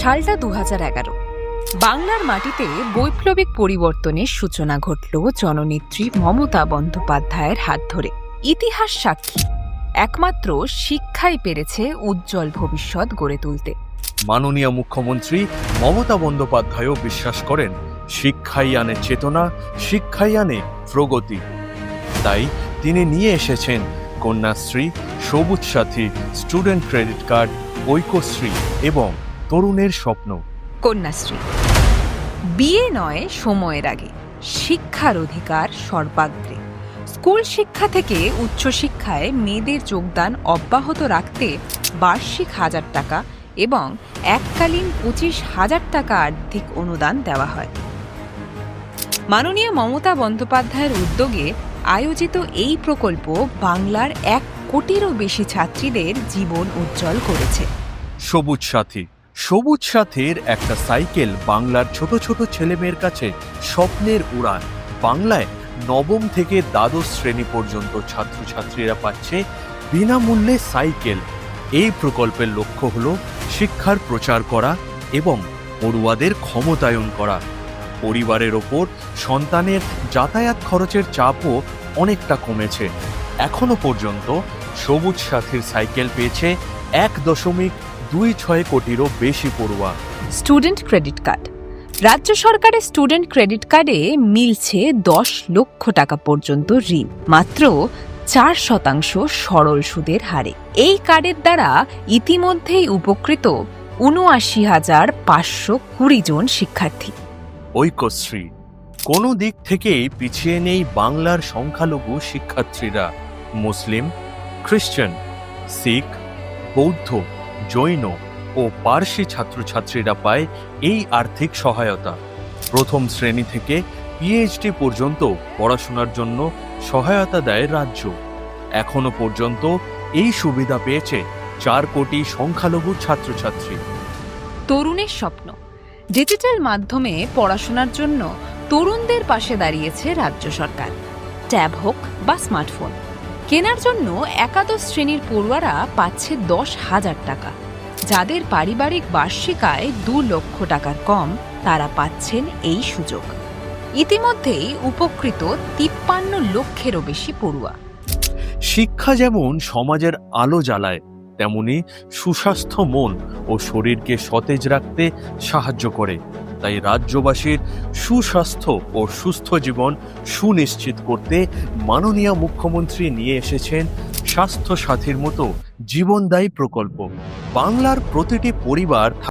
সালটা দু এগারো। বাংলার মাটিতে বৈপ্লবিক পরিবর্তনের সূচনা ঘটল জননেত্রী মমতা বন্দ্যোপাধ্যায়ের হাত ধরে। ইতিহাস সাক্ষী। একমাত্র শিক্ষাই পেরেছে উজ্জ্বল ভবিষ্যৎ গড়ে তুলতে। মাননীয় মুখ্যমন্ত্রী মমতা বন্দ্যোপাধ্যায়ও বিশ্বাস করেন, শিক্ষাই আনে চেতনা, শিক্ষাই আনে প্রগতি। তাই তিনি নিয়ে এসেছেন কন্যাশ্রী, সবুজ সাথী, স্টুডেন্ট ক্রেডিট কার্ড, ঐক্যশ্রী এবং তরুণের স্বপ্ন। কন্যাশ্রী। বিয়ে নয় সময়ের আগে। শিক্ষার অধিকার সর্বাগ্রে। স্কুল শিক্ষা থেকে উচ্চশিক্ষায় মেয়েদের যোগদান অব্যাহত রাখতে বার্ষিক হাজার টাকা এবং এককালীন পঁচিশ হাজার টাকা আর্থিক অনুদান দেওয়া হয়। মাননীয় মমতা বন্দ্যোপাধ্যায়ের উদ্যোগে আয়োজিত এই প্রকল্প বাংলার এক কোটিরও বেশি ছাত্রীদের জীবন উজ্জ্বল করেছে। সবুজ সাথী। সবুজ সাথীর একটা সাইকেল বাংলার ছোট ছোট ছেলেমেয়ের কাছে স্বপ্নের উড়ান। বাংলায় নবম থেকে দ্বাদশ শ্রেণি পর্যন্ত ছাত্রছাত্রীরা পাচ্ছে বিনামূল্যে সাইকেল। এই প্রকল্পের লক্ষ্য হল শিক্ষার প্রচার করা এবং পড়ুয়াদের ক্ষমতায়ন করা। পরিবারের ওপর সন্তানের যাতায়াত খরচের চাপও অনেকটা কমেছে। এখনও পর্যন্ত সবুজ সাথীর সাইকেল পেয়েছে এক দশমিক দুই ছয় কোটিরও বেশি পড়ুয়া। Student credit card. রাজ্য সরকারের স্টুডেন্ট ক্রেডিট কার্ডে মিলছে দশ লক্ষ টাকা পর্যন্ত ঋণ মাত্র চার শতাংশ সরল সুদের হারে। এই কার্ডের দ্বারা ইতিমধ্যেই উপকৃত উনআশি হাজার পাঁচশো কুড়ি জন শিক্ষার্থী। ঐক্যশ্রী। কোনো দিক থেকেই পিছিয়ে নেই বাংলার সংখ্যালঘু শিক্ষার্থীরা। মুসলিম খ্রিস্টান শিখ বৌদ্ধ। জৈন ও পার্সি ছাত্রছাত্রীরা পায় এই আর্থিক সহায়তা। প্রথম শ্রেণি থেকে পিএইচডি পর্যন্ত পড়াশোনার জন্য সহায়তা দেয় রাজ্য। এখনও পর্যন্ত এই সুবিধা পেয়েছে চার কোটি সংখ্যালঘু ছাত্রছাত্রী। তরুণের স্বপ্ন। ডিজিটাল মাধ্যমে পড়াশোনার জন্য তরুণদের পাশে দাঁড়িয়েছে রাজ্য সরকার। ট্যাব হোক বা স্মার্টফোন। কেনার জন্য একাদশ শ্রেণির পড়ুয়ারা পাচ্ছে দশ হাজার টাকা। যাদের পারিবারিক বার্ষিক আয় দু লক্ষ টাকার কম, তারা পাচ্ছেন এই সুযোগ। ইতিমধ্যেই উপকৃত তিপ্পান্ন লক্ষেরও বেশি পড়ুয়া। শিক্ষা যেমন সমাজের আলো জ্বালায় তেমনি সুস্বাস্থ্য মন ও শরীরকে সতেজ রাখতে সাহায্য করে। তাই রাজ্যবাসীর সুস্বাস্থ্য ও সুস্থ জীবন সুনিশ্চিত করতে মাননীয় মুখ্যমন্ত্রী নিয়ে এসেছেন স্বাস্থ্য সাথীর মতো জীবনদায়ী প্রকল্প। বাংলার প্রতিটি পরিবার